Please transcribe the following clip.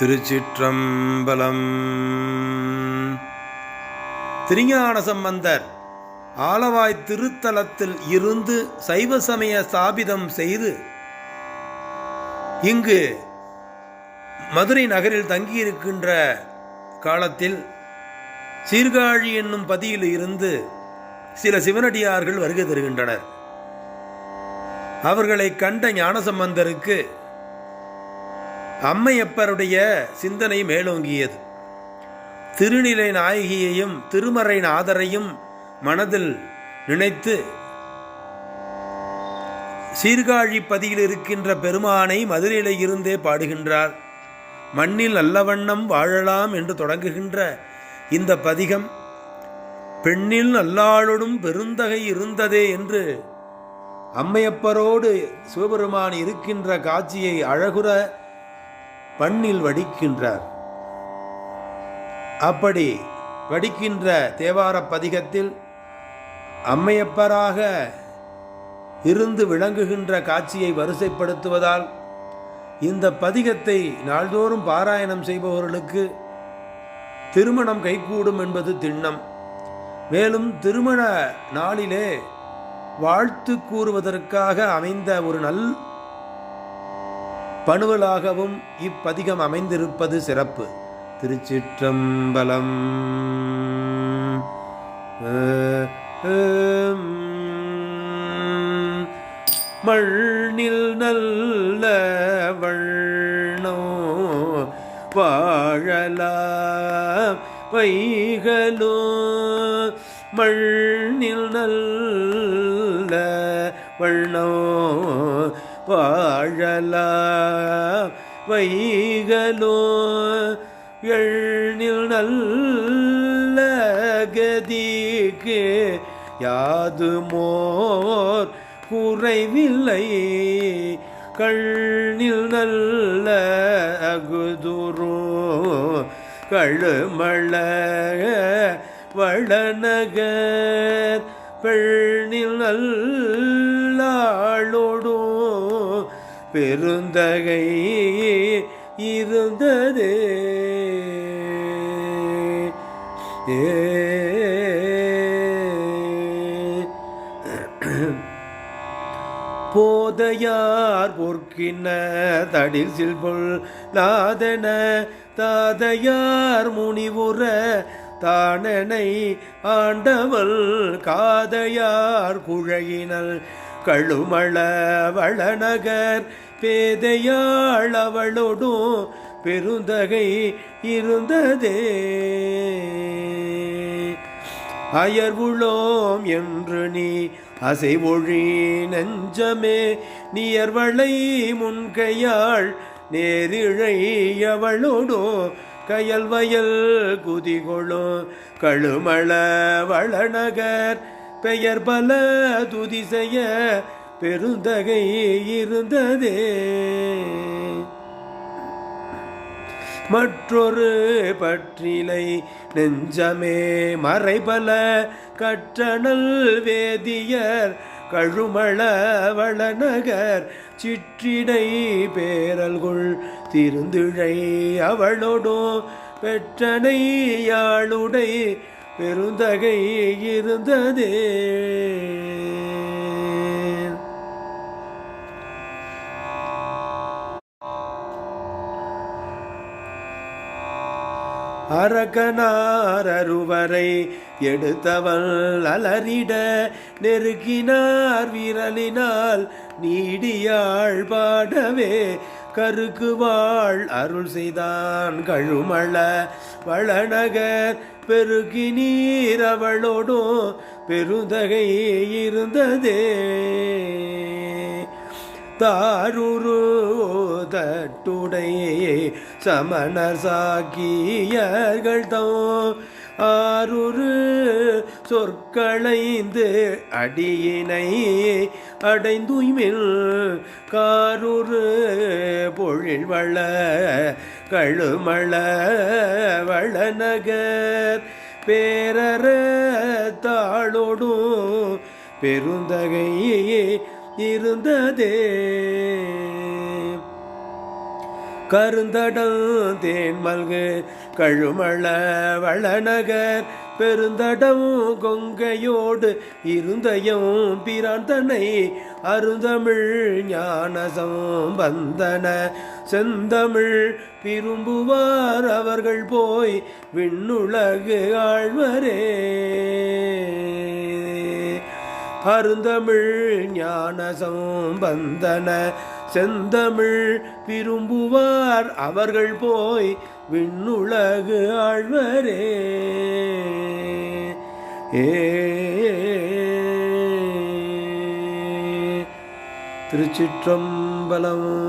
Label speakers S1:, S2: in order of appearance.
S1: திருச்சிற்றம்பலம். திருஞான சம்பந்தர் ஆலவாய் திருத்தலத்தில் இருந்து சைவ சமய ஸ்தாபிதம் செய்து இங்கு மதுரை நகரில் தங்கியிருக்கின்ற காலத்தில் சீர்காழி என்னும் பதியில் இருந்து சில சிவனடியார்கள் வருகை தருகின்றனர். அவர்களை கண்ட ஞானசம்பந்தருக்கு அம்மையப்பருடைய சிந்தனை மேலோங்கியது. திருநிலை நாயகியையும் திருமறை நாதரையும் மனதில் நினைத்து சீர்காழி பதியில் இருக்கின்ற பெருமானை மதுரையில இருந்தே பாடுகின்றார். மண்ணில் நல்லவண்ணம் வாழலாம் என்று தொடங்குகின்ற இந்த பதிகம் பெண்ணில் நல்லாளொடும் பெருந்தகை இருந்ததே என்று அம்மையப்பரோடு சிவபெருமான் இருக்கின்ற காட்சியை அழகுற பண்ணில் வடிக்கின்றார். அப்படி வடிக்கின்ற தேவார பதிகத்தில் அம்மையப்பராக இருந்து விளங்குகின்ற காட்சியை வரிசைப்படுத்துவதால் இந்த பதிகத்தை நாள்தோறும் பாராயணம் செய்பவர்களுக்கு திருமணம் கைகூடும் என்பது திண்ணம். மேலும் திருமண நாளிலே வாழ்த்து கூறுவதற்காக அமைந்த ஒரு நல் பணுவலாகவும் இப்பதிகம் அமைந்திருப்பது சிறப்பு. திருச்சிற்றம்பலம். மண்ணில் நல்ல வண்ணோ வாழலாம் வைகளோ. மண்ணில் நல்ல வண்ணோ வாழலாம் வைகளோ எண்ணில் நல்ல கதிக்கு யாதுமோர் குறைவில்லை. கண்ணில் நல்ல அகுதுரோ கழுமள வளநகர் பெண்ணில் நல்ல பெருந்தகை இருந்தது. போதையார் பொற்கின தடில் சில்பொல் நாதன தாதையார் முனிவுற தானனை ஆண்டவள் காதையார் குழையினல் கழுமள வளநகர் பேதையாள் அவளோடும் பெருந்தகை இருந்ததே. அயர்வுளோம் என்று நீ அசைவொழி நெஞ்சமே நியர்வளை முன்கையாள் நேரிழையவளோடோ கயல் வயல் குதிகொளும் கழுமள வளநகர் பெயர் பல துதி செய்ய பெருந்தகை இருந்ததே. மற்றொரு பற்றிலை நெஞ்சமே மறைபல கற்றனல் வேதியர் கழுமள வளநகர் சிற்றிடை பேரல்குள் திருந்திழை அவளோடும் பெற்றனை யாழுடை பெருந்தகை இருந்ததே. அரக்கனார் அருவரை எடுத்தவள் அலறிட நெருக்கினார் விரலினால் நீடியாள் பாடவே கருக்கு வாழ் அருள் செய்தான் கழுமள வளநகர் பெருகி நீர் அவளோடும் பெருந்தகை இருந்ததே. தாருரு தட்டுடையே சமணர் சாக்கியர்கள் தோ. ஆருரு சொற்களைந்து அடியினை அடைந்துய்மில் காருரு பொழில் வள கழுமள வளநகர் பேரற தாளோடும் பெருந்தகை இருந்ததே. கருந்தடம் தேன் மல்கு கழுமள வளநகர் பெருந்தடம் கொங்கையோடு இருந்தயம் பிராந்தனை அருந்தமிழ் ஞானசம் வந்தன. செந்தமிழ் விரும்புவார் அவர்கள் போய் விண்ணுலகு ஆழ்வரே. அருந்தமிழ் ஞானசம் வந்தன. செந்தமிழ் விரும்புவார் அவர்கள் போய் விண்ணுலகு ஆழ்வரே. ஏ. திருச்சிற்றம்பலம்.